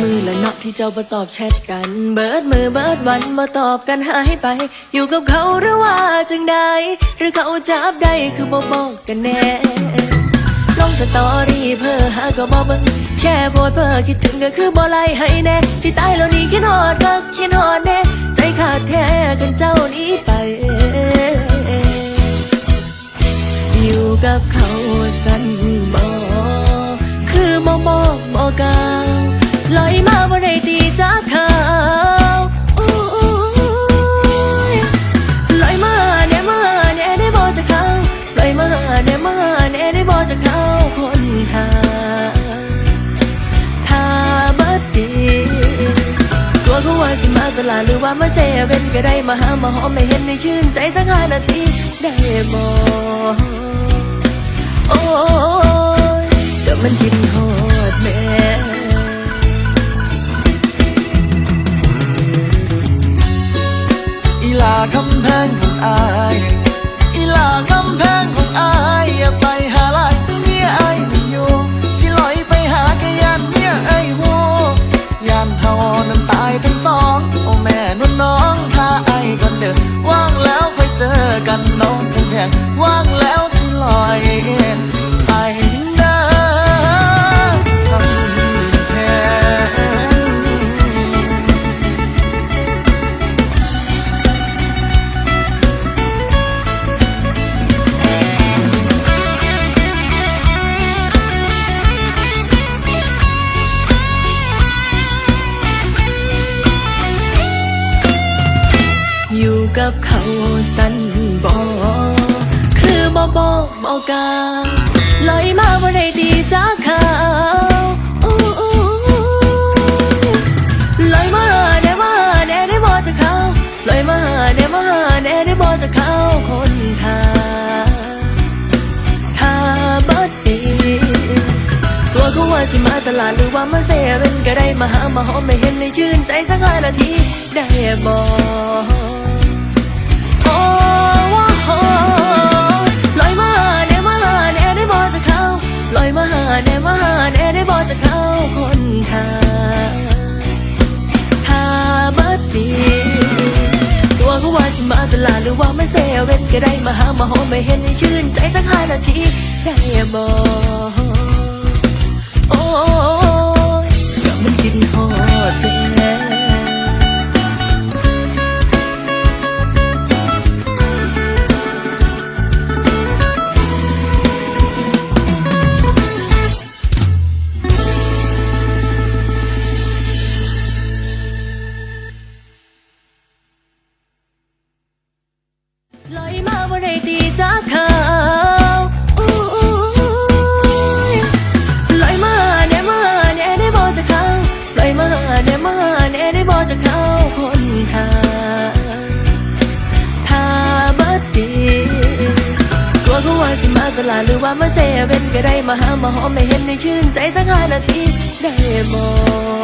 มือละเจ้าบ่ตอบแชทกัน เบิดมือเบิดวันบ่ตอบกันหายไป อยู่กับเขาหรือว่าจังใดหรือเขาจับได้คือบ่บอกกันแน่ลงสตอรี่เพื่อหาก็บ่เบิ่งแชร์โพสต์เพื่อคิดถึงก็คือบ่ไล่ให้แน่สิตายแล้วนี่คิดฮอดก็คิดฮอดแน่ใจขาดแท้กันเจ้านี้ไป อยู่กับเขา ตลาดหรือว่ามาเซเว่นก็ได้มาหามาหอมไม่เห็นในชื่นใจสักห้านาทีได้บ่โอ้ยก็มันกินหอดแม่อีลาคำแพงของอาย กันน้องแพงว่างแล้วสิลอยไปเด้อคำแพงอยู่กับเขาสัน กบอกกล่าลอยมาบ่ได้ดีจากเขาโอ้ยลอยมาแน่มาแน่ได้บ่จากเขาลอยมาแน่มาแน่ได้บ่จากเขาคนทางถ้าบัดดีตัวเขาว่าสิมาตลาดหรือว่ามาเซเว่นก็ได้มาหามาหอมไม่เห็นในชื่นใจสักห้านาทีได้บ่โอ้ว่ ลาหรือว่าไม่เซเว่นก็ได้มาหามาหอมไม่เห็นในชื่น ใจสักห้านาทีได้บ่โอ้ จากเขาลอยมาแน่มาแน่ได้บอกจากเขาลอยมาแน่มาแน่ได้บอกจากเขาคนทางถ้าบัดดีตัวเขาว่าสิมาตลาดหรือว่ามาเซเว่นก็ได้มาหามาหอมไม่เห็นในชื่นใจสักห้านาทีได้บอก